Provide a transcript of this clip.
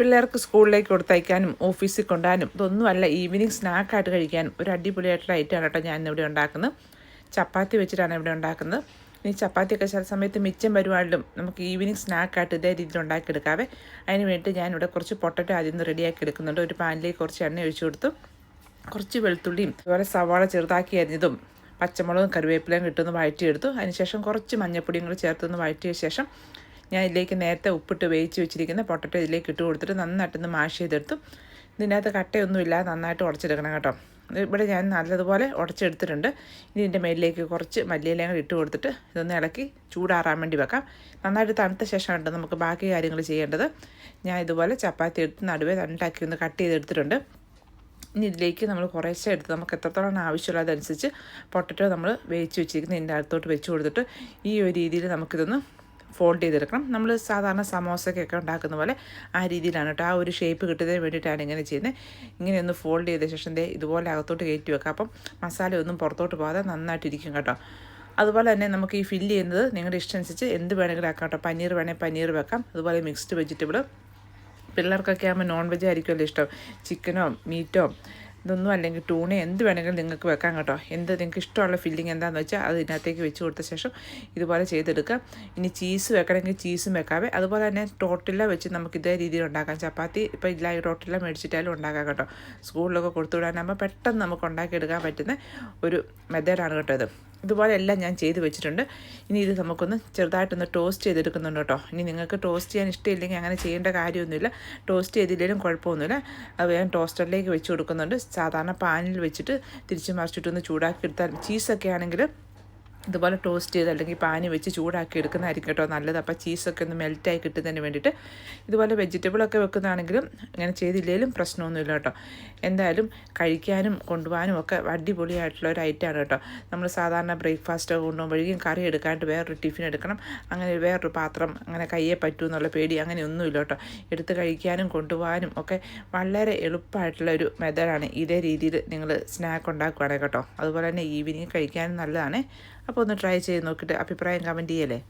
പിള്ളേർക്ക് സ്കൂളിലേക്ക് കൊടുത്തയക്കാനും ഓഫീസിൽ കൊണ്ടുപോകാനും ഇതൊന്നുമല്ല ഈവനിങ് സ്നാക്കായിട്ട് കഴിക്കാനും ഒരു അടിപൊളിയായിട്ടുള്ള ഐറ്റമാണ് കേട്ടോ ഞാൻ ഇവിടെ ഉണ്ടാക്കുന്നത്. ചപ്പാത്തി വെച്ചിട്ടാണ് ഇവിടെ ഉണ്ടാക്കുന്നത്. ഇനി ചപ്പാത്തിയൊക്കെ ചില സമയത്ത് മിച്ചം വരുവാണെങ്കിലും നമുക്ക് ഈവനിങ് സ്നാക്കായിട്ട് ഇതേ രീതിയിൽ ഉണ്ടാക്കിയെടുക്കാവേ. അതിന് വേണ്ടി ഞാനിവിടെ കുറച്ച് പൊട്ടറ്റോ ആദ്യം നിന്ന് റെഡിയാക്കി എടുക്കുന്നുണ്ട്. ഒരു പാനിലേക്ക് കുറച്ച് എണ്ണ ഒഴിച്ചു കൊടുത്തു. കുറച്ച് വെളുത്തുള്ളിയും അതുപോലെ സവാള ചെറുതാക്കി അരിഞ്ഞതും പച്ചമുളകും കറിവേപ്പിലയും കിട്ടുമെന്ന് വഴറ്റിയെടുത്തു. അതിനുശേഷം കുറച്ച് മഞ്ഞപ്പൊടിയും കൂടി ചേർത്തൊന്ന് വഴറ്റിയ ശേഷം ഞാൻ ഇതിലേക്ക് നേരത്തെ ഉപ്പിട്ട് വേവിച്ച് വെച്ചിരിക്കുന്ന പൊട്ടറ്റോ ഇതിലേക്ക് ഇട്ട് കൊടുത്തിട്ട് നന്നായിട്ടൊന്ന് മാഷ് ചെയ്തെടുത്തു. ഇതിനകത്ത് കട്ടയൊന്നുമില്ല നന്നായിട്ട് ഉടച്ചെടുക്കണം കേട്ടോ. ഇവിടെ ഞാൻ നല്ലതുപോലെ ഉടച്ചെടുത്തിട്ടുണ്ട്. ഇനി ഇതിന്റെ മേലിലേക്ക് കുറച്ച് മല്ലിയിലയും ഇട്ട് കൊടുത്തിട്ട് ഇതൊന്ന് ഇളക്കി ചൂടാറാൻ വേണ്ടി വെക്കാം. നന്നായിട്ട് തണുത്ത ശേഷമാണ് നമുക്ക് ബാക്കി കാര്യങ്ങൾ ചെയ്യേണ്ടത്. ഞാൻ ഇതുപോലെ ചപ്പാത്തി എടുത്ത് നടുവേ രണ്ടാക്കി ഒന്ന് കട്ട് ചെയ്തെടുത്തിട്ടുണ്ട്. ഇനി ഇതിലേക്ക് നമ്മൾ കുറേശ്ശെ എടുത്ത് നമുക്ക് എത്രത്തോളം ആവശ്യമുള്ള അതനുസരിച്ച് പൊട്ടറ്റോ നമ്മൾ വേവിച്ച് വെച്ചിരിക്കുന്ന ഇതിന്റെ അടുത്തോട്ട് വെച്ച് കൊടുത്തിട്ട് ഈ ഒരു രീതിയിൽ നമുക്കിതൊന്ന് ഫോൾഡ് ചെയ്തെടുക്കണം. നമ്മൾ സാധാരണ സമോസയ്ക്കൊക്കെ ഉണ്ടാക്കുന്ന പോലെ ആ രീതിയിലാണ് കേട്ടോ ആ ഒരു ഷേപ്പ് കിട്ടുന്നതിന് വേണ്ടിയിട്ടാണ് ഇങ്ങനെ ചെയ്യുന്നത്. ഇങ്ങനെ ഒന്ന് ഫോൾഡ് ചെയ്ത ശേഷം ദേ ഇതുപോലെ അകത്തോട്ട് കയറ്റി വെക്കാം അപ്പം മസാല ഒന്നും പുറത്തോട്ട് പോകാതെ നന്നായിട്ടിരിക്കും കേട്ടോ. അതുപോലെ തന്നെ നമുക്ക് ഈ ഫില്ല് ചെയ്യുന്നത് നിങ്ങളുടെ ഇഷ്ടം അനുസരിച്ച് എന്ത് വേണമെങ്കിലും ആക്കാം കേട്ടോ പനീർ വേണമെങ്കിൽ പനീർ വെക്കാം. അതുപോലെ മിക്സ്ഡ് വെജിറ്റബിൾ പിള്ളേർക്കൊക്കെ ആകുമ്പോൾ നോൺ വെജ് ആയിരിക്കുമല്ലോ ഇഷ്ടം. ചിക്കനോ മീറ്റോ ഇതൊന്നും അല്ലെങ്കിൽ ടൂണ് എന്ത് വേണമെങ്കിലും നിങ്ങൾക്ക് വെക്കാം കേട്ടോ. എന്ത് നിങ്ങൾക്ക് ഇഷ്ടമുള്ള ഫില്ലിങ് എന്താണെന്ന് വെച്ചാൽ അത് ഇതിനകത്തേക്ക് വെച്ച് കൊടുത്ത ശേഷം ഇതുപോലെ ചെയ്തെടുക്കാം ഇനി ചീസ് വെക്കണമെങ്കിൽ ചീസും വെക്കാവേ. അതുപോലെ തന്നെ ടോട്ടില വെച്ച് നമുക്ക് ഇതേ രീതിയിൽ ഉണ്ടാക്കാം. ചപ്പാത്തി ഇപ്പോൾ ഇല്ല ഈ ടോട്ടില മേടിച്ചിട്ടാലും ഉണ്ടാക്കാം കേട്ടോ. സ്കൂളിലൊക്കെ കൊടുത്തു വിടാനാകുമ്പോൾ പെട്ടെന്ന് നമുക്ക് ഉണ്ടാക്കിയെടുക്കാൻ പറ്റുന്ന ഒരു മെത്തേഡാണ് കേട്ടോ ഇത്. ഇതുപോലെ എല്ലാം ഞാൻ ചെയ്ത് വെച്ചിട്ടുണ്ട്. ഇനി ഇത് നമുക്കൊന്ന് ചെറുതായിട്ടൊന്ന് ടോസ്റ്റ് ചെയ്തെടുക്കുന്നുണ്ട് കേട്ടോ. ഇനി നിങ്ങൾക്ക് ടോസ്റ്റ് ചെയ്യാൻ ഇഷ്ടമില്ലെങ്കിൽ അങ്ങനെ ചെയ്യേണ്ട കാര്യമൊന്നുമില്ല. ടോസ്റ്റ് ചെയ്തില്ലെങ്കിലും കുഴപ്പമൊന്നുമില്ല. അത് ഞാൻ ടോസ്റ്ററിലേക്ക് വെച്ച് കൊടുക്കുന്നുണ്ട്. സാധാരണ പാനിൽ വെച്ചിട്ട് തിരിച്ച് മറിച്ചിട്ടൊന്ന് ചൂടാക്കി എടുത്താൽ ചീസൊക്കെ ആണെങ്കിൽ ഇതുപോലെ ടോസ്റ്റ് ചെയ്ത് അല്ലെങ്കിൽ പാനി വെച്ച് ചൂടാക്കി എടുക്കുന്നതായിരിക്കും കേട്ടോ നല്ലത്. അപ്പോൾ ചീസൊക്കെ ഒന്ന് മെൽറ്റായി കിട്ടുന്നതിന് വേണ്ടിയിട്ട് ഇതുപോലെ വെജിറ്റബിളൊക്കെ വെക്കുന്നതാണെങ്കിലും ഇങ്ങനെ ചെയ്തില്ലെങ്കിലും പ്രശ്നമൊന്നുമില്ല കേട്ടോ. എന്തായാലും കഴിക്കാനും കൊണ്ടുപോകാനും ഒക്കെ അടിപൊളിയായിട്ടുള്ള ഒരു ഐറ്റമാണ് കേട്ടോ. നമ്മൾ സാധാരണ ബ്രേക്ക്ഫാസ്റ്റ് കൊണ്ടുപോകുമ്പോഴേക്കും കറി എടുക്കാണ്ട് വേറൊരു ടിഫിൻ എടുക്കണം. അങ്ങനെ വേറൊരു പാത്രം അങ്ങനെ കയ്യെ പറ്റൂ എന്നുള്ള പേടി അങ്ങനെ ഒന്നുമില്ല കേട്ടോ. എടുത്ത് കഴിക്കാനും കൊണ്ടുപോകാനും ഒക്കെ വളരെ എളുപ്പമായിട്ടുള്ള ഒരു മെത്തേഡാണ് ഇതേ രീതിയിൽ നിങ്ങൾ സ്നാക്ക് ഉണ്ടാക്കുകയാണെങ്കിൽ കേട്ടോ. അതുപോലെ തന്നെ ഈവനിങ് കഴിക്കാനും നല്ലതാണ്. അപ്പോൾ ഒന്ന് ട്രൈ ചെയ്ത് നോക്കിയിട്ട് അഭിപ്രായം കമന്റ് ചെയ്യല്ലേ?